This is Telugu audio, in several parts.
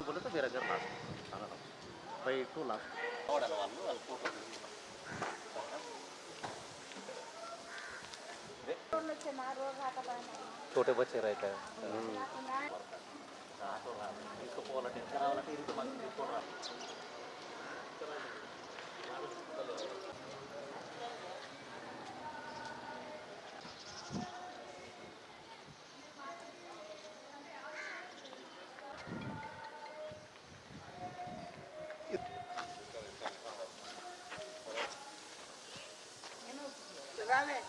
बोले तो मेरा घर लास्ट बाई टू लास्ट छोटे बच्चे रहते हैं Dale.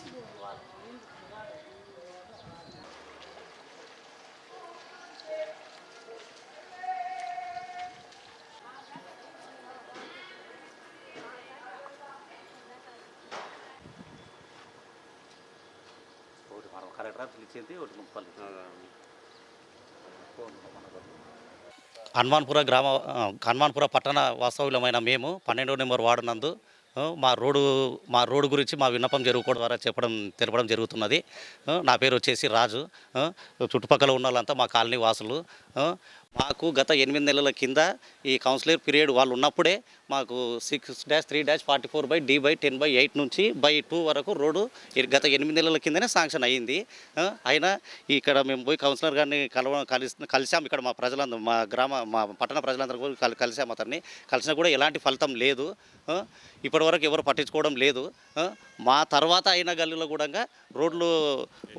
Thank you. కలెక్టర్ ఇచ్చింది ఒకటి మున్సిపల్ హనుమాన్పుర గ్రామ హనుమాన్పుర పట్టణ వాస్తవ్యులమైన మేము పన్నెండో నెంబర్ వార్డు నందు మా రోడ్డు మా రోడ్డు గురించి మా విన్నపం జరుగుకోవడం ద్వారా చెప్పడం తెలపడం జరుగుతున్నది. నా పేరు వచ్చేసి రాజు. చుట్టుపక్కల ఉన్న వాళ్ళంతా మా కాలనీ వాసులు. మాకు గత ఎనిమిది నెలల కింద ఈ కౌన్సిలర్ పీరియడ్ వాళ్ళు ఉన్నప్పుడే మాకు six dash three dash forty four by D by ten by eight నుంచి బై టూ వరకు రోడ్డు గత ఎనిమిది నెలల కిందనే శాంక్షన్ అయ్యింది అయినా ఇక్కడ మేము పోయి కౌన్సిలర్ గారిని కలవ కలిసి కలిసాం ఇక్కడ మా ప్రజలందరూ మా గ్రామ మా పట్టణ ప్రజలందరూ కలి కలిసాం అతన్ని. కలిసినా కూడా ఎలాంటి ఫలితం లేదు. ఇప్పటివరకు ఎవరు పట్టించుకోవడం లేదు. మా తర్వాత అయిన గల్లీలో కూడా రోడ్లు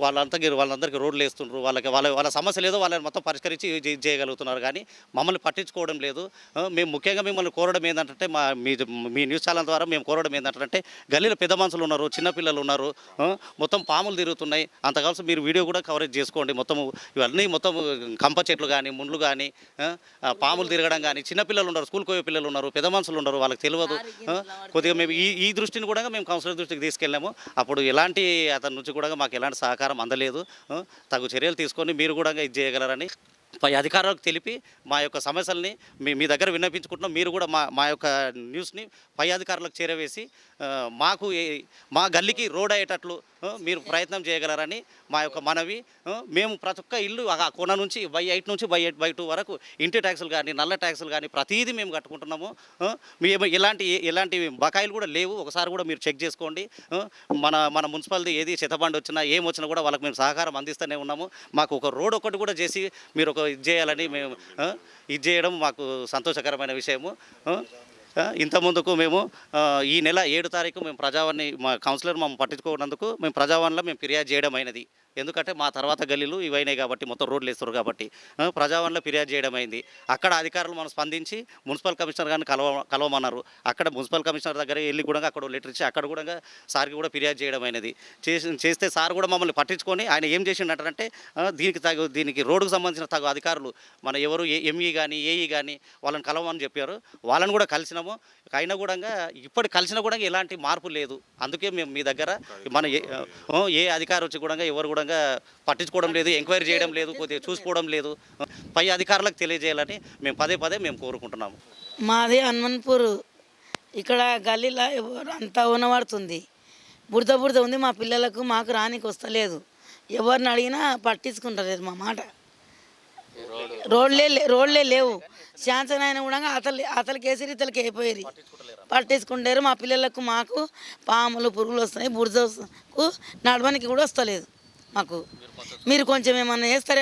వాళ్ళంతా వాళ్ళందరికీ రోడ్లు వేస్తుండ్రు. వాళ్ళకి వాళ్ళ వాళ్ళ సమస్య లేదో వాళ్ళని మొత్తం పరిష్కరించి చేయగలుగుతున్నారు చేయగలుగుతున్నారు కానీ మమ్మల్ని పట్టించుకోవడం లేదు. మేము ముఖ్యంగా మిమ్మల్ని కోరడం ఏంటంటే మా మీ మీ న్యూస్ ఛానల్ ద్వారా మేము కోరడం ఏంటంటే గల్లీలో పెద్ద మనుషులు ఉన్నారు చిన్నపిల్లలు ఉన్నారు. మొత్తం పాములు తిరుగుతున్నాయి. అంత కలిసి మీరు వీడియో కూడా కవరేజ్ చేసుకోండి. మొత్తం ఇవన్నీ మొత్తం కంప చెట్లు కానీ ముండ్లు కానీ పాములు తిరగడం కానీ చిన్నపిల్లలు ఉన్నారు స్కూల్కి పోయే పిల్లలు ఉన్నారు పెద్ద మనుషులు ఉన్నారు వాళ్ళకి తెలియదు. కొద్దిగా మేము ఈ ఈ దృష్టిని కూడా మేము కౌన్సిలర్ దృష్టికి తీసుకెళ్ళాము. అప్పుడు ఎలాంటి అతని నుంచి కూడా మాకు ఎలాంటి సహకారం అందలేదు. తగు చర్యలు తీసుకొని మీరు కూడా ఇది చేయగలరని పై అధికారులకు తెలిపి మా యొక్క సమస్యల్ని మీ మీ దగ్గర విన్నపించుకుంటున్నాం మీరు కూడా మా మా యొక్క న్యూస్ని పై అధికారులకు చేరవేసి మాకు మా గల్లీకి రోడ్ అయ్యేటట్లు మీరు ప్రయత్నం చేయగలరని మా యొక్క మనవి మేము ప్రతి ఒక్క ఇల్లు ఆ కొన నుంచి బై ఎయిట్ నుంచి బై ఎయిట్ బై టూ వరకు ఇంటి ట్యాక్సులు కానీ నల్ల ట్యాక్సులు కానీ ప్రతిదీ మేము కట్టుకుంటున్నాము. మేము ఎలాంటి ఎలాంటి బకాయిలు కూడా లేవు. ఒకసారి కూడా మీరు చెక్ చేసుకోండి. మన మన మున్సిపాలిటీ ఏది చెత్తబండి వచ్చినా ఏం వచ్చినా కూడా వాళ్ళకి మేము సహకారం అందిస్తూనే ఉన్నాము. మాకు ఒక రోడ్ ఒకటి కూడా చేసి మీరు ఒక ఇది చేయాలని మేము ఇది చేయడం మాకు సంతోషకరమైన విషయము ఇంతకుముందుకు ఇంత ముందుకు మేము ఈ నెల ఏడు తారీఖు మేము ప్రజావాణి మా కౌన్సిలర్ మమ్మల్ని పట్టించుకున్నందుకు మేము ప్రజావాణిలో మేము ఫిర్యాదు చేయడం అయినది ఎందుకంటే మా తర్వాత గల్లీలు ఇవైనాయి కాబట్టి మొత్తం రోడ్లు వేస్తారు కాబట్టి ప్రజావాణిలో ఫిర్యాదు చేయడం అయింది అక్కడ అధికారులు మనం స్పందించి మున్సిపల్ కమిషనర్ గారిని కలవ కలవమన్నారు. అక్కడ మున్సిపల్ కమిషనర్ దగ్గర వెళ్ళి కూడా అక్కడ లెటర్ ఇచ్చి అక్కడ కూడా సార్కి కూడా ఫిర్యాదు చేయడం అయినది చేసి చేస్తే సార్ కూడా మమ్మల్ని పట్టించుకొని ఆయన ఏం చేసిండంటే దీనికి తగు దీనికి రోడ్డుకు సంబంధించిన తగు అధికారులు మన ఎవరు ఎంఈ కానీ ఏఈ కానీ వాళ్ళని కలవమని చెప్పారు. వాళ్ళని కూడా కలిసినాము. అయినా కూడా ఇప్పటి కలిసినా కూడా ఎలాంటి మార్పు లేదు. అందుకే మేము మీ దగ్గర మన ఏ ఏ అధికారి వచ్చి కూడా ఎవరు కూడా పట్టించుకోవడం లేదు ఎంక్వైరీ చేయడం లేదు కొద్దిగా చూసుకోవడం లేదు. పై అధికారులకు తెలియజేయాలని మేము పదే పదే మేము కోరుకుంటున్నాము. మాది హనుమన్పూర్. ఇక్కడ గల్లీలో ఎవరు అంతా ఉన్నవాడుతుంది. బురద బురద ఉంది మా పిల్లలకు మాకు రానికి వస్తలేదు. ఎవరిని అడిగినా పట్టించుకుంటలేదు మా మాట. రోడ్లే రోడ్లే లేవు. శాంసన్ అయినా కూడా అతలు అతలకి వేసిరి ఇతలకి అయిపోయారు పట్టించుకుంటారు మా పిల్లలకు మాకు పాములు పురుగులు వస్తున్నాయి. బురద వస్తు- నడవనికి కూడా వస్తలేదు మాకు. మీరు కొంచెం ఏమన్నా చేస్తారేమో